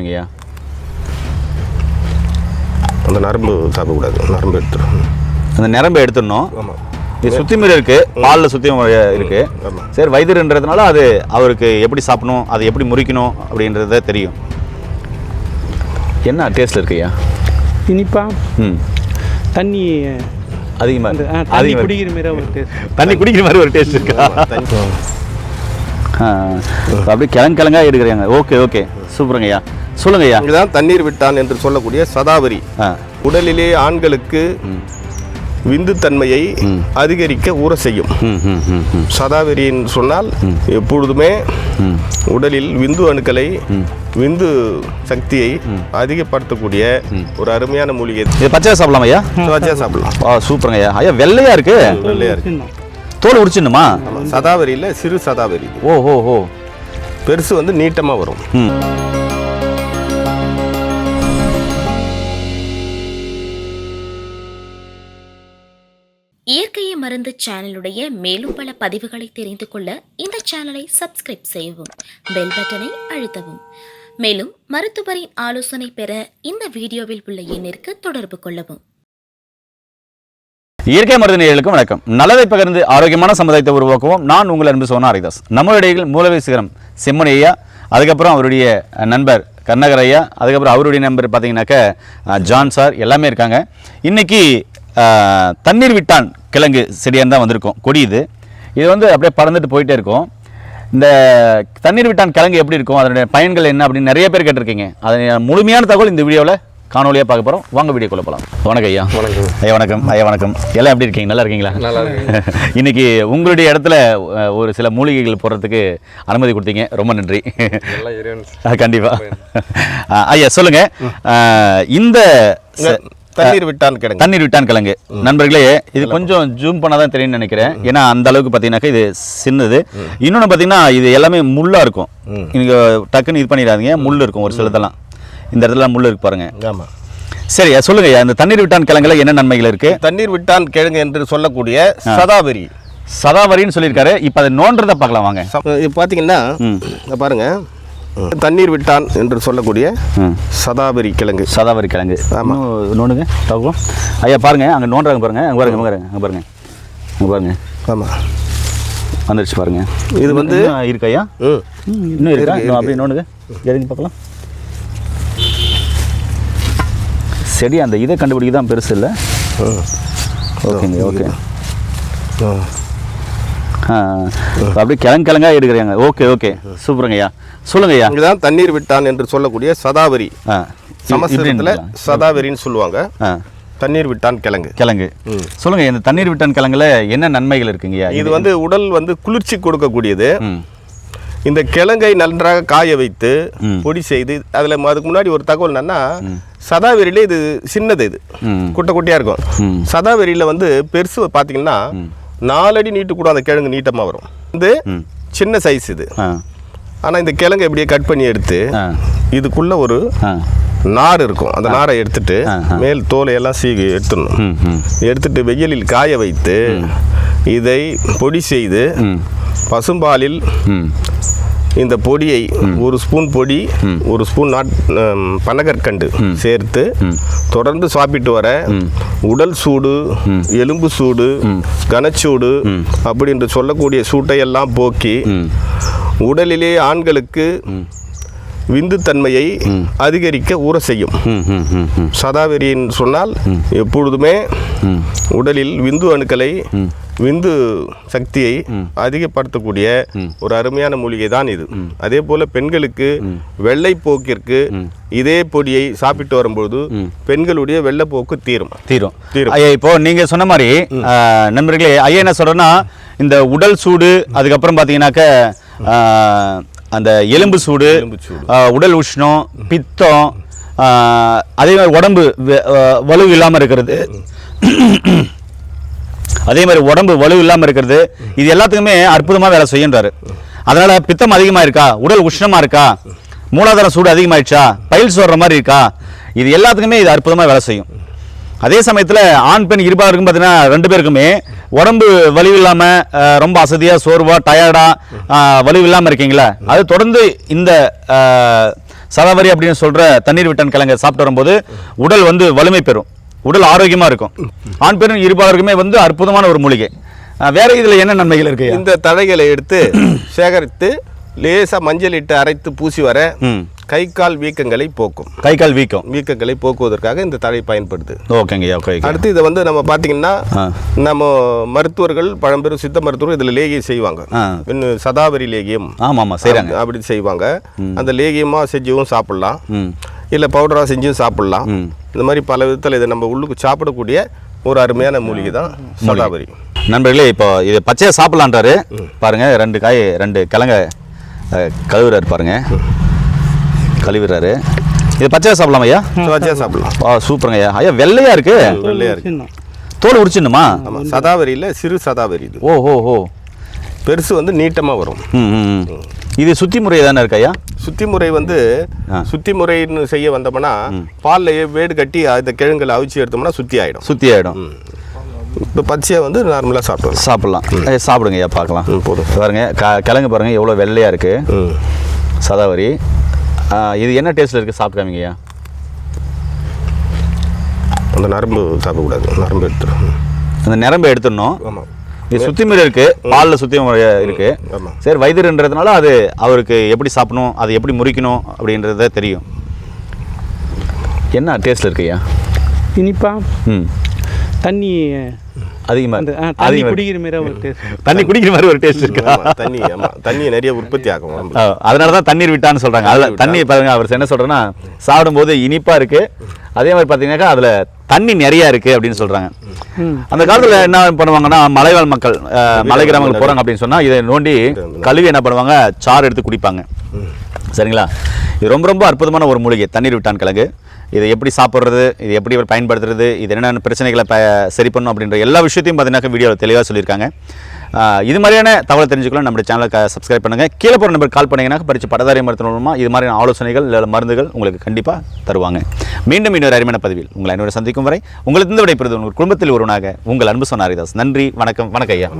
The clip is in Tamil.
ஐயா அந்த நரம்பு சாப்பிடக்கூடாது நரம்பு எடுத்துரும் அந்த நிரம்ப எடுத்துடணும். ஆமாம் இது சுத்தி மீறி இருக்கு. பாலில் சுத்தி இருக்கு. சரி வைத்தியர்ன்றதுனால அது அவருக்கு எப்படி சாப்பிடணும் அதை எப்படி முறிக்கணும் அப்படின்றத தெரியும். என்ன டேஸ்ட் இருக்குய்யா இனிப்பா? ம். தண்ணி அதிகமாக அதிகமாக குடிக்கிற மாதிரி ஒரு டேஸ்ட் தண்ணி குடிக்கிற மாதிரி ஒரு டேஸ்ட் இருக்கா? அப்படியே கிழங்கு கிழங்கா எடுக்கிறாங்க. Okay okay. சூப்பருங்க ஐயா சொல்லுங்க ஐயா இதுதான் தண்ணீர் விட்டான் என்று சொல்லக்கூடிய சதாவரி. உடலிலே ஆண்களுக்கு விந்துத்தன்மையை அதிகரிக்க ஊற செய்யும். ம் ம் ம் ம். சதாவரின்னு சொன்னால் எப்பொழுதுமே ம். உடலில் விந்து அணுக்களை விந்து சக்தியை அதிகப்படுத்தக்கூடிய ஒரு அருமையான மூலிகை. இது பச்சை சாப்பிடலாமா ஐயா? வச்சா சாப்பிடலாம். ஆ சூப்பருங்க ஐயா ஐயா வெள்ளையா இருக்கு? வெள்ளையா இருக்கு. தோல் உரிச்சிடணுமா? சதாவரியில சிறு சதாவரி. ஓ ஓ ஓ. பெருசு வந்து நீட்டமா வரும். மருந்து சேனலுடைய மேலும் பல பதிவுகளை தெரிந்து கொள்ள இந்த சேனலை சப்ஸ்கிரைப் செய்யவும் பெல் பட்டனை அழுத்தவும். மேலும் மருத்துவரின் ஆலோசனை பெற இந்த வீடியோவில் உள்ள எண்ணிற்கு தொடர்பு கொள்ளவும். இயற்கை மருந்து நேயர்களுக்கும் வணக்கம். நல்லதை பகிர்ந்து ஆரோக்கியமான சமுதாயத்தை உருவாக்குவோம். நான் உங்கள் அன்பு சோனா ஹரிதாஸ். நம்மளுடைய மூலவை சிகரம் செம்மன் ஐயா அதுக்கப்புறம் அவருடைய நண்பர் கர்ணகர் ஐயா அதுக்கப்புறம் அவருடைய நண்பர் பார்த்தீங்கன்னாக்க ஜான் சார் எல்லாமே இருக்காங்க. இன்னைக்கு தண்ணீர் விட்டான் கிழங்கு செடியாக தான் வந்திருக்கோம். கொடி இது இது வந்து அப்படியே பறந்துட்டு போயிட்டே இருக்கும். இந்த தண்ணீர் விட்டான் கிழங்கு எப்படி இருக்கும்? அதனுடைய பயன்கள் என்ன அப்படின்னு நிறைய பேர் கேட்டிருக்கீங்க. அதை முழுமையான தகவல் இந்த வீடியோவில் காணொலியாக பார்க்க போகிறோம் வாங்க வீடியோக்குள்ள போகலாம் வணக்கம் ஐயா. வணக்கம். ஐயா வணக்கம். ஐயா வணக்கம். எல்லாம் எப்படி இருக்கீங்க? நல்லா இருக்கீங்களா? நல்லா இன்னைக்கு உங்களுடைய இடத்துல ஒரு சில மூலிகைகள் போடுறதுக்கு அனுமதி கொடுத்தீங்க. ரொம்ப நன்றி. அஹ், கண்டிப்பா. அஹ், ஐயா சொல்லுங்க. அஹ், இந்த தண்ணீர் விட்டான் கிடங்கு. தண்ணீர் விட்டான் கிழங்கு நண்பர்களே இது கொஞ்சம் ஜூம் பண்ணாதான் தான் தெரியும்னு நினைக்கிறேன். ஏன்னா அந்த அளவுக்கு பார்த்தீங்கன்னாக்கா இது சின்னது. இன்னொன்று பார்த்தீங்கன்னா இது எல்லாமே முள்ளா இருக்கும். நீங்க டக்குன்னு இது பண்ணிடாதீங்க. முள் இருக்கும் ஒரு சிலதெல்லாம். இந்த இடத்துல முள் இருக்கு பாருங்க. ஆமா. சரி சொல்லுங்க இந்த தண்ணீர் விட்டான் கிழங்குல என்ன நன்மைகள் இருக்கு? தண்ணீர் விட்டான் கிழங்கு என்று சொல்லக்கூடிய சதாவரி. சதாவரின்னு சொல்லியிருக்காரு. இப்போ அதை நோன்றதை பார்க்கலாம் வாங்க. இது பார்த்தீங்கன்னா இங்க பாருங்க. தண்ணீர் விட்டான் என்று சொல்லக்கூடிய ம். சதாவரி கிழங்கு. சதாவரி கிழங்கு. ஆமா. இன்னும் நோண்டுங்க பார்ப்போம் ஐயா பாருங்க அங்கே நோண்டுறாங்க பாருங்க அங்கே பாருங்க பாருங்க அங்கே பாருங்க. அங்கே பாருங்க. ஆமா. வந்துருச்சு பாருங்க. இது வந்து இருக்கா ஐயா? இன்னும் இருக்கா? அப்படியே நோண்டுங்க. எதுங்க பார்க்கலாம். செடி அந்த இதை கண்டுபிடிக்க தான் பெருசு இல்லை. ஓகேங்க ஓகே. அப்படியே கிழங்கு கிழங்கா எடுக்கிறாங்க. Okay okay. சூப்பருங்க ஐயா சொல்லுங்க ஐயா இதுதான் தண்ணீர் விட்டான் என்று சொல்லக்கூடிய சதாவரி. சமஸ்கிருதத்தில் சதாவரின்னு சொல்லுவாங்க. தண்ணீர் விட்டான் கிழங்கு. கிழங்கு. சொல்லுங்க இந்த தண்ணீர் விட்டான் கிழங்குல என்ன நன்மைகள் இருக்குங்கய்யா? இது வந்து உடல் வந்து குளிர்ச்சி கொடுக்கக்கூடியது. இந்த கிழங்கை நன்றாக காய வைத்து. பொடி செய்து அதில் அதுக்கு முன்னாடி ஒரு தகவல் என்னன்னா சதாவரியில இது சின்னது இது. குட்டை குட்டியாக இருக்கும். ம். சதாவரியில் வந்து பெருசு பார்த்தீங்கன்னா நாலடி நீட்டு கூட அந்த கிழங்கு நீட்டமாக வரும். இது. சின்ன சைஸ் இது. ஆனால் இந்த கிழங்கை இப்படியே கட் பண்ணி எடுத்து இதுக்குள்ள ஒரு நார் இருக்கும். அந்த நாரை எடுத்துட்டு மேல் தோலை எல்லாம் சீகி எடுத்துடணும். எடுத்துட்டு வெயிலில் காய வைத்து இதை பொடி செய்து பசும்பாலில் இந்த பொடியை ஒரு ஸ்பூன் பொடி ஒரு ஸ்பூன் நாட் பனகற்கண்டு சேர்த்து தொடர்ந்து சாப்பிட்டு வர உடல் சூடு எலும்பு சூடு கனச்சூடு அப்படி என்று சொல்லக்கூடிய சூட்டையெல்லாம் போக்கி உடலிலே ஆண்களுக்கு விந்துத்தன்மையை அதிகரிக்க ஊற செய்யும். சதாவரின்னு சொன்னால் எப்பொழுதுமே உடலில் விந்து அணுக்களை விந்து சக்தியை அதிகப்படுத்தக்கூடிய ஒரு அருமையான மூலிகை தான் இது அதே போல பெண்களுக்கு வெள்ளைப்போக்கிற்கு இதே பொடியை சாப்பிட்டு வரும்பொழுது பெண்களுடைய வெள்ளைப்போக்கு தீரும். தீரும். தீரும். ஐயா இப்போ நீங்க சொன்ன மாதிரி நண்பர்களே ஐயா என்ன சொல்றேன்னா இந்த உடல் சூடு அதுக்கப்புறம் பார்த்தீங்கன்னாக்க ஆ, அந்த எலும்பு சூடு உடல் உஷ்ணம் பித்தம் அதே மாதிரி உடம்பு வலு இல்லாமல் இருக்கிறது. அதே மாதிரி உடம்பு வலு இல்லாமல் இருக்கிறது இது எல்லாத்துக்குமே அற்புதமாக வேலை செய்யுன்றாரு. அதனால் பித்தம் அதிகமாக இருக்கா? உடல் உஷ்ணமாக இருக்கா? மூலாதார சூடு அதிகமாகிடுச்சா பயில் சொல்கிற மாதிரி இருக்கா? இது எல்லாத்துக்குமே இது அற்புதமாக வேலை செய்யும். அதே சமயத்தில் ஆண் பெண் இருபாருக்கும் பார்த்தீங்கன்னா ரெண்டு பேருக்குமே உடம்பு வலிவு இல்லாமல் ரொம்ப அசதியாக சோர்வாக டயர்டாக வலிவு இல்லாமல் இருக்கீங்களா அது தொடர்ந்து இந்த சதவரி சதாவரி அப்படின்னு சொல்கிற தண்ணீர் விட்டான் கிழங்கு சாப்பிட்டு வரும்போது உடல் வந்து வலிமை பெறும். உடல் ஆரோக்கியமா இருக்கும். ஆண் பெரும் இருபாலருக்குமே வந்து அற்புதமான ஒரு மூலிகை. வேற இதுல என்ன நன்மைகள் இருக்கு இந்த தழைகளை எடுத்து சேகரித்து லேசா மஞ்சள் இட்டு அரைத்து பூசி வர கை கால் வீக்கங்களை போக்கும். கை கால் வீக்கம். வீக்கங்களை போக்குவதற்காக இந்த தழை பயன்படுது. ஓகேங்க ஓகே அடுத்து இதை வந்து நம்ம பார்த்தீங்கன்னா. நம்ம மருத்துவர்கள் பழம்பெரும் சித்த மருத்துவர்கள் இதில் லேகியம் செய்வாங்க. இன்னும் சதாவரி லேகியம். ஆமா ஆமா செய்றாங்க அப்படி- செய்வாங்க. அந்த லேகியமாக செஞ்சும் சாப்பிடலாம். இல்லை பவுடராக செஞ்சும் சாப்பிடலாம். இந்த மாதிரி பல விதத்தில் இதை நம்ம உள்ளுக்கு சாப்பிடக்கூடிய ஒரு அருமையான மூலிகை தான் சதாவரி. நண்பர்களே இப்போ இது பச்சையா சாப்பிடலான்றாரு. பாருங்க ரெண்டு காய் ரெண்டு கிழங்க கழுவுறாரு பாருங்க. கழுவுறாரு. இது பச்சையா சாப்பிடலாம் ஐயா? வச்சா சாப்பிடலாம். ஆ சூப்பருங்க ஐயா ஐயா வெள்ளையா இருக்கு? வெள்ளையா இருக்கு. சின்னம். தோல் உரிச்சிடணுமா? ஆமாம் சதாவரியில் சிறு சதாவரி இது. ஓ ஓ ஓ பெருசு வந்து நீட்டமாக வரும். ம், ம். இது சுத்தி முறை தானே இருக்கு ஐயா? சுத்தி முறை வந்து. சுத்தி முறைன்னு செய்ய வந்தோம்னா பாலில் வேடு கட்டி அந்த கிழங்குல அவிச்சு எடுத்தோம்னா சுத்தி ஆயிடும். சுத்தி ஆயிடும். இப்போ பச்சையாக வந்து நார்மலாக சாப்பிடலாம். சாப்பிடலாம். சாப்பிடுங்க ஐயா பார்க்கலாம். போதும். பாருங்க க- கிழங்கு பாருங்க எவ்வளோ வெள்ளையா இருக்கு. ம். சதாவரி. இது என்ன டேஸ்ட்ல இருக்கு சாப்பிட்டு காமிங்க ஐயா? அந்த நரம்பு சாப்பிடக்கூடாது. நரம்பு எடுத்துரும். அந்த நிரம்ப எடுத்துடணும். ஆமாம். இது சுத்தி முறை இருக்கு. பாலில் சுத்தி முறை இருக்கு. சரி வைத்தியர்ன்றதுனால அது அவருக்கு எப்படி சாப்பிடணும் அது எப்படி முறிக்கணும் அப்படின்றத தெரியும். என்ன டேஸ்ட்ல இருக்கு ஐயா? இனிப்பா? ம். தண்ணி அதிகமா அந்த ஆ, இருக்கு. தண்ணி. குடிக்கிற மாதிரி ஒரு டேஸ்ட் தண்ணி குடிக்கிற மாதிரி ஒரு டேஸ்ட் இருக்கா? தண்ணி ஆமாம் தண்ணி நிறைய உற்பத்தி ஆகும் அதனால தான் தண்ணீர் விட்டான்னு சொல்றாங்க. அதில் தண்ணி பாருங்க அவர் என்ன சொல்றேன்னா சாப்பிடும்போது இனிப்பா இருக்கு. அதே மாதிரி பார்த்தீங்கன்னாக்கா அதுல தண்ணி நிறைய இருக்கு அப்படின்னு சொல்றாங்க. ம். அந்த காலத்துல என்ன பண்ணுவாங்கன்னா மலைவாழ் மக்கள் அஹ், மலை கிராமங்கள் போறாங்க அப்படின்னு சொன்னா இதை நோண்டி கழுவி என்ன பண்ணுவாங்க சாறு எடுத்து குடிப்பாங்க. சரிங்களா? இது ரொம்ப ரொம்ப அற்புதமான ஒரு மூலிகை தண்ணீர் விட்டான் கிழங்கு. இதை எப்படி சாப்பிட்றது இது எப்படி பயன்படுத்துறது இது என்னென்ன பிரச்சனைகளை ப சரி பண்ணும் அப்படின்ற எல்லா விஷயத்தையும் பார்த்தீங்கன்னா வீடியோவில் தெளிவாக சொல்லியிருக்காங்க. இது மாதிரியான தகவல் தெரிஞ்சுக்கலாம் நம்ம சேனலுக்கு சப்ஸ்கிரைப் பண்ணுங்கள் கீழே போகிற நம்பர் கால் பண்ணிங்கன்னா பறிச்சு படதாரி மருத்துவ மூலமாக இது மாதிரியான ஆலோசனைகள் இல்லை மருந்துகள் உங்களுக்கு கண்டிப்பாக தருவாங்க. மீண்டும் இன்னொரு அருமையான பதிவில் உங்களை அனைவரும் சந்திக்கும் வரை உங்களுக்கு இந்த விடைபெறுவது உங்கள் குடும்பத்தில் ஒருவனாக உங்கள் அன்பு சொன்னாரிதாஸ் நன்றி வணக்கம் வணக்கம் ஐயா.